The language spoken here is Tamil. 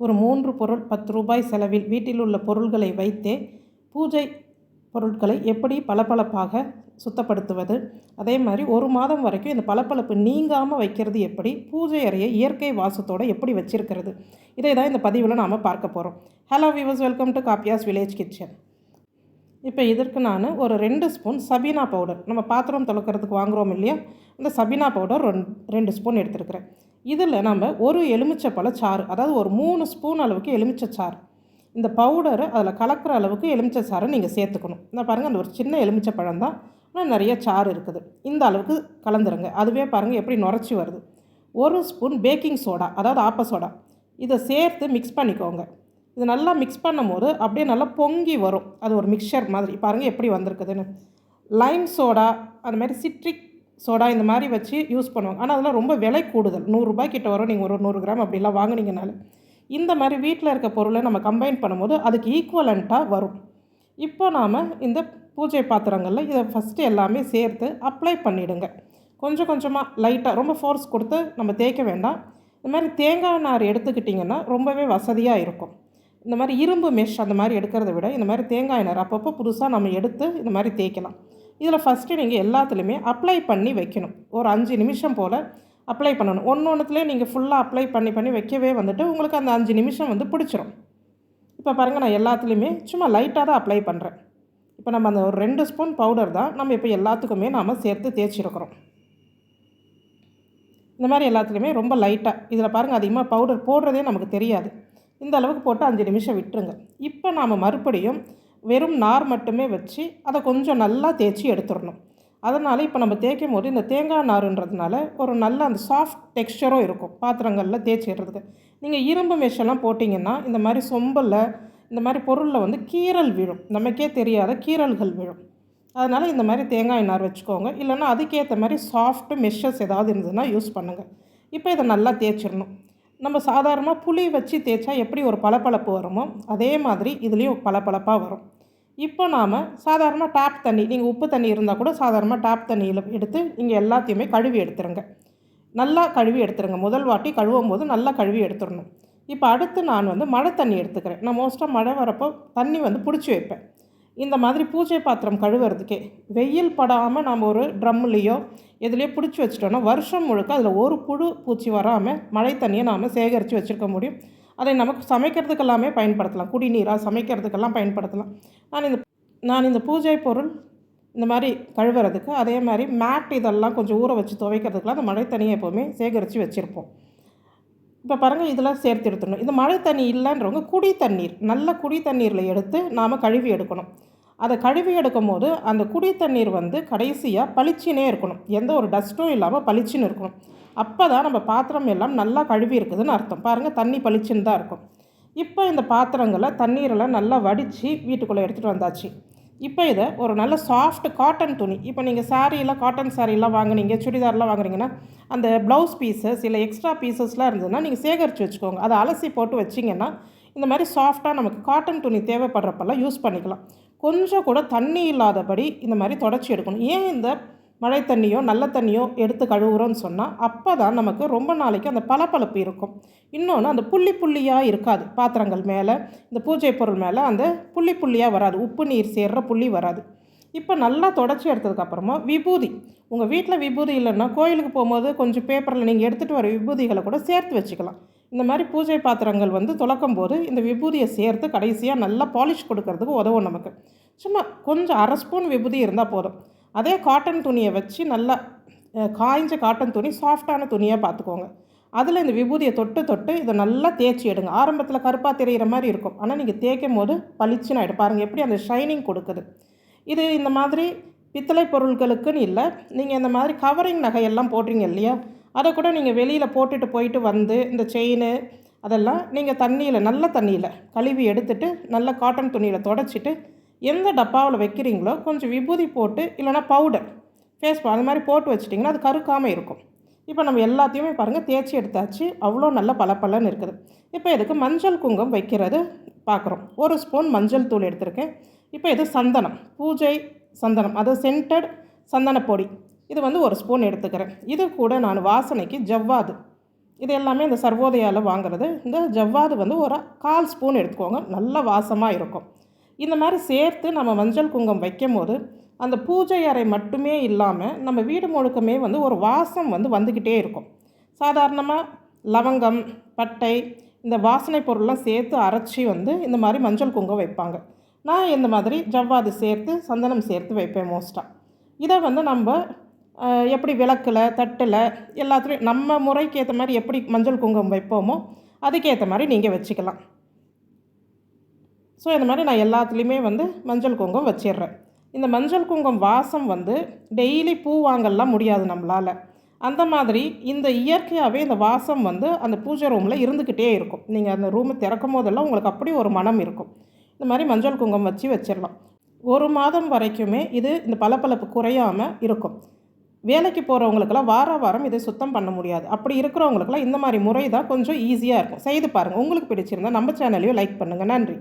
ஒரு மூன்று பொருள் பத்து ரூபாய் செலவில் வீட்டில் உள்ள பொருள்களை வைத்தே பூஜை பொருட்களை எப்படி பளபளப்பாக சுத்தப்படுத்துவது? அதே மாதிரி ஒரு மாதம் வரைக்கும் இந்த பளபளப்பு நீங்காமல் வைக்கிறது எப்படி? பூஜை அறையை இயற்கை வாசத்தோடு எப்படி வச்சிருக்கிறது? இதை தான் இந்த பதிவில் நாம் பார்க்க போகிறோம் hello viewers welcome to Kappiyas village kitchen இப்போ இதற்கு நான் ஒரு ரெண்டு ஸ்பூன் சபீனா பவுடர். நம்ம பாத்திரம் துளக்கிறதுக்கு வாங்குகிறோம் இல்லையா? இந்த சபீனா பவுடர் ரெண்டு ரெண்டு ஸ்பூன் எடுத்துருக்கிறேன். இதில் நம்ம ஒரு எலுமிச்சப்பழ சாறு அதாவது ஒரு மூணு ஸ்பூன் அளவுக்கு எலுமிச்சை சாறு இந்த பவுடரை அதில் கலக்கிற அளவுக்கு எலுமிச்சை சாறை நீங்கள் சேர்த்துக்கணும். இந்த பாருங்கள் அந்த ஒரு சின்ன எலுமிச்சை பழம் தான். ஆனால் நிறைய சாறு இருக்குது. இந்த அளவுக்கு கலந்துருங்க. அதுவே பாருங்கள் எப்படி நுரைச்சி வருது. ஒரு ஸ்பூன் பேக்கிங் சோடா அதாவது ஆப்ப சோடா. இதை சேர்த்து மிக்ஸ் பண்ணிக்கோங்க. இது நல்லா மிக்ஸ் பண்ணும் போது அப்படியே நல்லா பொங்கி வரும். அது ஒரு மிக்சர் மாதிரி. பாருங்கள் எப்படி வந்திருக்குதுன்னு. லைம் சோடா அந்த மாதிரி சிட்ரிக் சோடா இந்த மாதிரி வச்சு யூஸ் பண்ணுவாங்க. ஆனால் அதெல்லாம் ரொம்ப விலை கூடுதல். நூறுரூபாய் கிட்ட வரும். நீங்கள் ஒரு நூறு கிராம் அப்படிலாம் வாங்கினீங்கனால. இந்த மாதிரி வீட்டில் இருக்க பொருளை நம்ம கம்பைன் பண்ணும்போது அதுக்கு ஈக்குவலண்ட்டாக வரும். இப்போ நாம் இந்த பூஜை பாத்திரங்களில் இதை ஃபஸ்ட்டு எல்லாமே சேர்த்து அப்ளை பண்ணிவிடுங்க கொஞ்சம் கொஞ்சமாக லைட்டாக ரொம்ப ஃபோர்ஸ் கொடுத்து நம்ம தேய்க்க வேண்டாம். இந்த மாதிரி தேங்காய் நார் எடுத்துக்கிட்டிங்கன்னா ரொம்பவே வசதியாக இருக்கும். இந்த மாதிரி இரும்பு மெஷ் அந்த மாதிரி எடுக்கிறத விட இந்த மாதிரி தேங்காய் எண்ணெய் அப்பப்போ புதுசாக நம்ம எடுத்து இந்த மாதிரி தேய்க்கலாம். இதில் ஃபஸ்ட்டு நீங்கள் எல்லாத்துலேயுமே அப்ளை பண்ணி வைக்கணும். ஒரு அஞ்சு நிமிஷம் போல் அப்ளை பண்ணணும். ஒன்று ஒன்றுத்துலேயே நீங்கள் ஃபுல்லாக அப்ளை பண்ணி பண்ணி வைக்கவே வந்துட்டு உங்களுக்கு அந்த அஞ்சு நிமிஷம் வந்து பிடிச்சிரும். இப்போ பாருங்கள் நான் எல்லாத்துலேயுமே சும்மா லைட்டாக தான் அப்ளை பண்ணுறேன் இப்போ நம்ம அந்த ஒரு ரெண்டு ஸ்பூன் பவுடர் தான் நம்ம இப்போ எல்லாத்துக்குமே நாம் சேர்த்து தேய்ச்சிருக்கிறோம். இந்த மாதிரி எல்லாத்துலேயுமே ரொம்ப லைட்டாக இதில் பாருங்கள் அதிகமாக பவுடர் போடுறதே நமக்கு தெரியாது. இந்த அளவுக்கு போட்டு அஞ்சு நிமிஷம் விட்டுருங்க. இப்போ நாம் மறுபடியும் வெறும் நார் மட்டுமே வச்சு அதை கொஞ்சம் நல்லா தேய்ச்சி எடுத்துடணும். அதனால் இப்போ நம்ம தேய்க்கும் போது இந்த தேங்காய் நாருன்றதுனால ஒரு நல்ல அந்த சாஃப்ட் டெக்ஸ்டரும் இருக்கும். பாத்திரங்களில் தேய்ச்சிடுறதுக்கு. நீங்கள் இரும்பு மெஷெல்லாம் போட்டிங்கன்னா இந்த மாதிரி சொம்பலில் இந்த மாதிரி பொருளில் வந்து கீரல் விழும். நமக்கே தெரியாத கீரல்கள் விழும். அதனால் இந்த மாதிரி தேங்காய் நார் வச்சுக்கோங்க. இல்லைன்னா அதுக்கேற்ற மாதிரி சாஃப்ட் மெஷஸ் ஏதாவது இருந்ததுன்னா யூஸ் பண்ணுங்கள் இப்போ இதை நல்லா தேய்ச்சிடணும். நம்ம சாதாரணமாக புளி வச்சு தேய்ச்சா எப்படி ஒரு பளபளப்பு வருமோ அதே மாதிரி இதுலேயும் பளபளப்பாக வரும். இப்போ நாம் சாதாரண டேப் தண்ணி நீங்கள் உப்பு தண்ணி இருந்தால் கூட சாதாரணமாக டேப் தண்ணியில் எடுத்து நீங்கள் எல்லாத்தையுமே கழுவி எடுத்துருங்க. நல்லா கழுவி எடுத்துருங்க. முதல் வாட்டி கழுவும் போது நல்லா கழுவி எடுத்துடணும். இப்போ அடுத்து நான் வந்து மழை தண்ணி எடுத்துக்கிறேன். நான் மோஸ்ட்டாக மழை வரப்போ தண்ணி வந்து பிடிச்சி வைப்பேன். இந்த மாதிரி பூஜை பாத்திரம் கழுவுறதுக்கே வெயில் படாமல் நம்ம ஒரு ட்ரம்லேயோ எதுலேயே பிடிச்சி வச்சிட்டோன்னா வருஷம் முழுக்க அதில் ஒரு புழு பூச்சி வராமல் மழை தண்ணியை நாம் சேகரித்து வச்சுருக்க முடியும். அதை நமக்கு சமைக்கிறதுக்கெல்லாமே பயன்படுத்தலாம். குடிநீராக சமைக்கிறதுக்கெல்லாம் பயன்படுத்தலாம். நான் இந்த நான் இந்த பூஜை பொருள் இந்த மாதிரி கழுவுறதுக்கு அதே மாதிரி மேட் இதெல்லாம் கொஞ்சம் ஊற வச்சு துவைக்கிறதுக்கெலாம் அந்த மழை தண்ணியை எப்போவுமே சேகரித்து வச்சுருப்போம். இப்போ பாருங்கள் இதெல்லாம் சேர்த்து எடுத்துடணும். இந்த மழை தண்ணி இல்லைன்றவங்க குடி தண்ணீர் நல்ல குடி தண்ணீரில் எடுத்து நாம் கழுவி எடுக்கணும். அதை கழுவி எடுக்கும் போது அந்த குடி தண்ணீர் வந்து கடைசியாக பளிச்சினே இருக்கணும். எந்த ஒரு டஸ்ட்டும் இல்லாமல் பளிச்சுன்னு இருக்கணும். அப்போ தான் நம்ம பாத்திரம் எல்லாம் நல்லா கழுவி இருக்குதுன்னு அர்த்தம். பாருங்கள் தண்ணி பளிச்சுன்னு தான் இருக்கும். இப்போ இந்த பாத்திரங்களை தண்ணீரெல்லாம் நல்லா வடித்து வீட்டுக்குள்ளே எடுத்துகிட்டு வந்தாச்சு. இப்போ இதை ஒரு நல்ல சாஃப்ட் காட்டன் துணி. இப்போ நீங்கள் சாரீலாம் காட்டன் சாரீலாம் வாங்குனீங்க சுடிதார்லாம் வாங்குறீங்கன்னா அந்த ப்ளவுஸ் பீசஸ் இல்லை எக்ஸ்ட்ரா பீசஸ்லாம் இருந்ததுன்னா நீங்கள் சேகரித்து வச்சுக்கோங்க. அதை அலசி போட்டு வச்சிங்கன்னா இந்த மாதிரி சாஃப்டாக நமக்கு காட்டன் துணி தேவைப்படுறப்பெல்லாம் யூஸ் பண்ணிக்கலாம். கொஞ்சம் கூட தண்ணி இல்லாதபடி இந்த மாதிரி தொடச்சி எடுக்கணும். ஏன் இந்த மழை தண்ணியோ நல்ல தண்ணியோ எடுத்து கழுவுறோன்னு சொன்னால் அப்போ தான் நமக்கு ரொம்ப நாளைக்கு அந்த பளபளப்பு இருக்கும். இன்னொன்று அந்த புள்ளி புள்ளியாக இருக்காது. பாத்திரங்கள் மேலே இந்த பூஜை பொருள் மேலே அந்த புள்ளி புள்ளியாக வராது. உப்பு நீர் சேர்கிற புள்ளி வராது. இப்போ நல்லா தொடச்சி எடுத்ததுக்கப்புறமா விபூதி. உங்கள் வீட்டில் விபூதி இல்லைன்னா கோயிலுக்கு போகும்போது கொஞ்சம் பேப்பரில் நீங்கள் எடுத்துகிட்டு வர விபூதிகளை கூட சேர்த்து வச்சுக்கலாம். இந்த மாதிரி பூஜை பாத்திரங்கள் வந்து துளக்கும் போது இந்த விபூதியை சேர்த்து கடைசியாக நல்லா பாலிஷ் கொடுக்கறதுக்கு உதவும் நமக்கு. சும்மா கொஞ்சம் அரை ஸ்பூன் விபூதி இருந்தால் போதும். அதே காட்டன் துணியை வச்சு நல்லா காய்ஞ்ச காட்டன் துணி சாஃப்டான துணியாக பார்த்துக்கோங்க அதில் இந்த விபூதியை தொட்டு தொட்டு இதை நல்லா தேய்ச்சி எடுங்க. ஆரம்பத்தில் கருப்பாக தெரிகிற மாதிரி இருக்கும். ஆனால் நீங்கள் தேய்க்கும் போது பளிச்சுன்னு ஆகிடும் பாருங்கள் எப்படி அந்த ஷைனிங் கொடுக்குது. இது இந்த மாதிரி பித்தளை பொருட்களுக்குன்னு இல்லை. நீங்கள் இந்த மாதிரி கவரிங் நகையெல்லாம் போடுறீங்க இல்லையா? அதை கூட நீங்கள் வெளியில் போட்டுட்டு போயிட்டு வந்து இந்த செயின் அதெல்லாம் நீங்கள் தண்ணியில் நல்ல தண்ணியில் கழுவி எடுத்துட்டு நல்ல காட்டன் துணியில் தொடச்சிட்டு எந்த டப்பாவில் வைக்கிறீங்களோ கொஞ்சம் விபூதி போட்டு இல்லைனா பவுடர் ஃபேஸ் அது மாதிரி போட்டு வச்சிட்டிங்கன்னா அது கருக்காமல் இருக்கும். இப்போ நம்ம எல்லாத்தையுமே பாருங்கள் தேய்ச்சி எடுத்தாச்சு. அவ்வளோ நல்ல பளபளன்னு இருக்குது. இப்போ இதுக்கு மஞ்சள் குங்கம் வைக்கிறது பார்க்குறோம் ஒரு ஸ்பூன் மஞ்சள் தூள் எடுத்திருக்கேன். இப்போ இது சந்தனம் பூஜை சந்தனம் அது சென்டட் சந்தன பொடி. இது வந்து ஒரு ஸ்பூன் எடுத்துக்கிறேன். இது கூட நான் வாசனைக்கு ஜவ்வாது. இது எல்லாமே இந்த சர்வோதயாவில் வாங்குறது. இந்த ஜவ்வாது வந்து ஒரு கால் ஸ்பூன் எடுத்துக்கோங்க. நல்ல வாசமாக இருக்கும். இந்த மாதிரி சேர்த்து நம்ம மஞ்சள் குங்குமம் வைக்கும் போது அந்த பூஜை அறை மட்டுமே இல்லாமல் நம்ம வீடு முழுக்கமே வந்து ஒரு வாசம் வந்து வந்துக்கிட்டே இருக்கும். சாதாரணமாக லவங்கம் பட்டை இந்த வாசனை பொருள்லாம் சேர்த்து அரைச்சி வந்து இந்த மாதிரி மஞ்சள் குங்குமம் வைப்பாங்க. நான் இந்த மாதிரி ஜவ்வாது சேர்த்து சந்தனம் சேர்த்து வைப்பேன் மோஸ்ட்டாக இதை வந்து நம்ம எப்படி விளக்கில் தட்டில் எல்லாத்துலேயும் நம்ம முறைக்கு ஏற்ற மாதிரி எப்படி மஞ்சள் குங்குமம் வைப்போமோ அதுக்கேற்ற மாதிரி நீங்கள் வச்சுக்கலாம். ஸோ இந்த மாதிரி நான் எல்லாத்துலேயுமே வந்து மஞ்சள் குங்குமம் வச்சிடுறேன். இந்த மஞ்சள் குங்குமம் வாசம் வந்து டெய்லி பூ வாங்கலாம் முடியாது நம்மளால். அந்த மாதிரி இந்த இயற்கையாகவே இந்த வாசம் வந்து அந்த பூஜை ரூமில் இருந்துக்கிட்டே இருக்கும். நீங்கள் அந்த ரூமை திறக்கும் போதெல்லாம் உங்களுக்கு அப்படி ஒரு மனம் இருக்கும். இந்த மாதிரி மஞ்சள் குங்குமம் வச்சு வச்சிடலாம். ஒரு மாதம் வரைக்குமே இது இந்த பளபளப்பு குறையாமல் இருக்கும். வேலைக்கு போகிறவங்களுக்கெல்லாம் வார வாரம் இதை சுத்தம் பண்ண முடியாது. அப்படி இருக்கிறவங்களுக்கெல்லாம் இந்த மாதிரி முறை தான் கொஞ்சம் ஈஸியாக இருக்கும். செய்து பாருங்கள் உங்களுக்கு பிடிச்சிருந்தா நம்ம சேனலையும் லைக் பண்ணுங்கள் நன்றி.